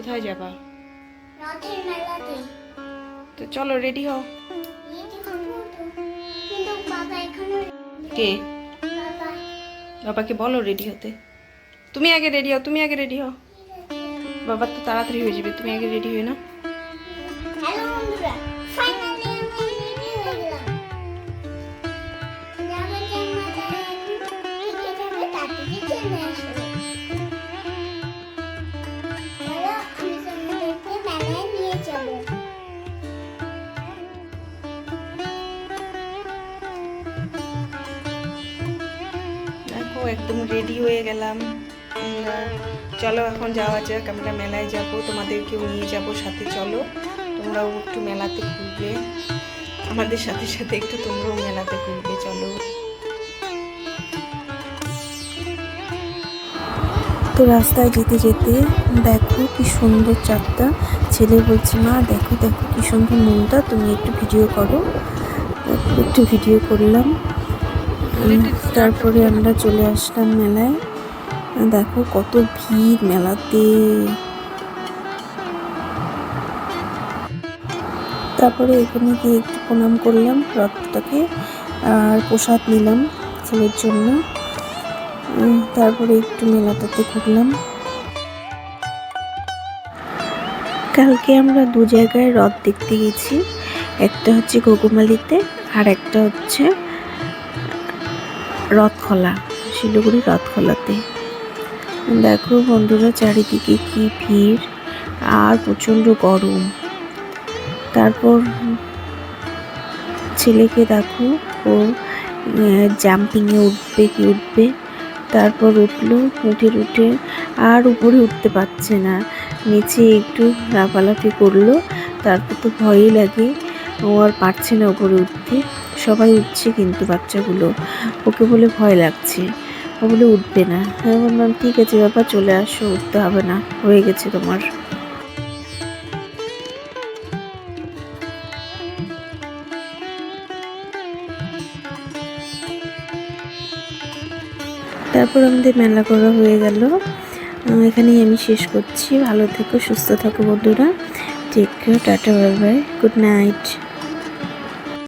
কোথায় যাবা? রথের মেলাতে। তো চলো রেডি হও। এই যে কিন্তু বাবা এখনও কে? বাবা। বাবাকে বলো রেডি হতে। তুমি আগে রেডি হও তুমি আগে রেডি হও। বাবার তো তাড়াতাড়ি হয়ে যাবে তুমি আগে রেডি হয়ে না হ্যালো বন্ধুরা দেখো একদম রেডি হয়ে গেলাম। চলো এখন যাওয়া যাক, আমরা মেলায় যাব, তোমাদেরকেও নিয়ে যাব সাথে, চলো। তোমরাও একটু মেলাতে ঘুরবে। আমাদের সাথে সাথে একটু তোমরাও মেলাতে ঘুরবে, চলো। তো রাস্তায় যেতে যেতে দেখো কি সুন্দর চারটা ছেলে বলছে, মা, দেখো দেখো কি সুন্দর মনটা, তুমি একটু ভিডিও করো। একটু ভিডিও করলাম। তারপরে আমরা চলে আসলাম মেলায়। দেখো কত ভিড় মেলাতে। তারপরে এখানে গিয়ে একটু প্রণাম করলাম রথটাকে আর প্রসাদ নিলাম ছেলের জন্য। তারপরে একটু মেলাটাতে ঘুরলাম। কালকে আমরা দু জায়গায় রথ দেখতে গেছি। একটা হচ্ছে ঘুঘুমালিতে আর একটা হচ্ছে রথখোলা, শিলিগুড়ি রথখোলাতে। দেখো বন্ধুরা, চারিদিকে কি ভিড়, আর প্রচণ্ড গরম। তারপর ছেলেকে দেখো, ও জাম্পিংয়ে উঠবে কি উঠবে। তারপর উঠল, উঠে উঠে আর উপরে উঠতে পারছে না। নিচে একটু লাফালাফি করল, তারপর তো ভয়ই লাগে। ও আর পারছে না উপরে উঠতে। সবাই উঠছে কিন্তু বাচ্চাগুলো। ওকে বলে ভয় লাগছে। ও বলে, উঠবে না। হ্যাঁ বললাম, ঠিক আছে বাবা, চলে আসো, উঠতে হবে না। হয়ে গেছে তোমার। তারপর আমাদের মেলা করা হয়ে গেল। এখানেই আমি শেষ করছি। ভালো থেকো, সুস্থ থাকো বন্ধুরা। Take care tata bye bye good night